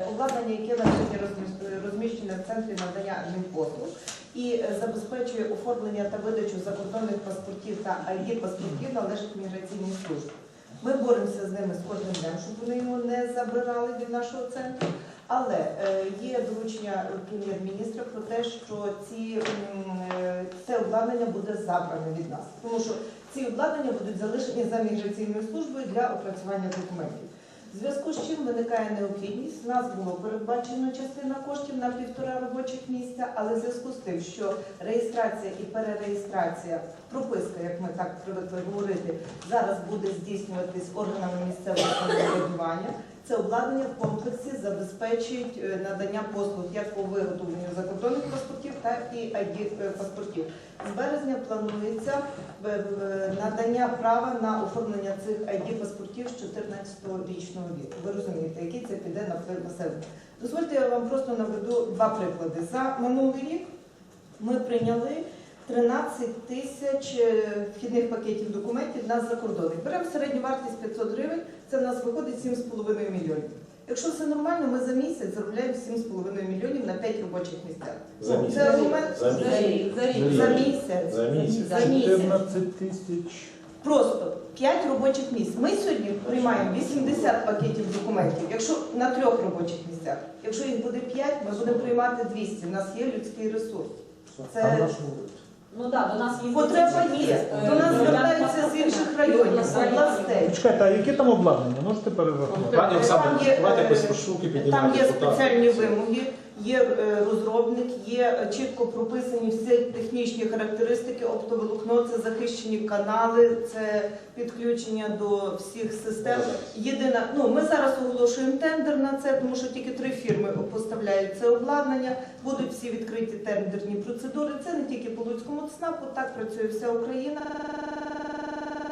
Обладнання, яке на сьогодні розміщене в центрі надання адмінпослуг і е, забезпечує оформлення та видачу закордонних паспортів та ID паспортів належить міграційній службі. Ми боремося з ними з кожним днем, щоб вони його не забирали від нашого центру. Але е, є доручення прем'єр-міністра про те, що ці, е, це обладнання буде забране від нас, тому що ці обладнання будуть залишені за міграційною службою для опрацювання документів. В зв'язку з чим виникає необхідність, у нас було передбачено частина коштів на півтора робочих місця, але в зв'язку з тим, що реєстрація і перереєстрація, прописка, як ми так привикли говорити, зараз буде здійснюватись органами місцевого самоврядування. Це обладнання в комплексі забезпечить е, надання послуг як по виготовленню закордонних паспортів, так і ID паспортів. З березня планується е, е, надання права на оформлення цих ID паспортів з 14-річного віку. Ви розумієте, який це піде на вплив населення. Дозвольте, я вам просто наведу два приклади. За минулий рік ми прийняли 13 тисяч е, вхідних пакетів документів на закордонних. Беремо середню вартість 500 гривень, це в нас виходить 7,5 мільйонів. Якщо все нормально, ми за місяць заробляємо 7,5 мільйонів на 5 робочих місцях. За місяць. Це аргумент За місяць. За рік. місяць. За місяць. За місяць. 14 тисяч. Просто 5 робочих місць. Ми сьогодні приймаємо 80 пакетів документів, якщо на трьох робочих місцях. Якщо їх буде 5, ми будемо приймати 200. У нас є людський ресурс. Це-. Ну так, до нас є Потреба є. До нас звертаються з інших районів, з областей. Почекайте, а яке там обладнання? Можете перерахувати? Пані Оксана, Там є, давайте е, без пошуки Там є спеціальні вимоги, є е, розробник, є е, чітко прописані всі технічні характеристики. Оптоволокно це захищені канали, це підключення до всіх систем. Єдина, ну ми зараз оголошуємо тендер на це, тому що тільки три фірми поставляють це обладнання. Будуть всі відкриті тендерні процедури. Це не тільки по Луцькому ЦНАПу, так працює вся Україна.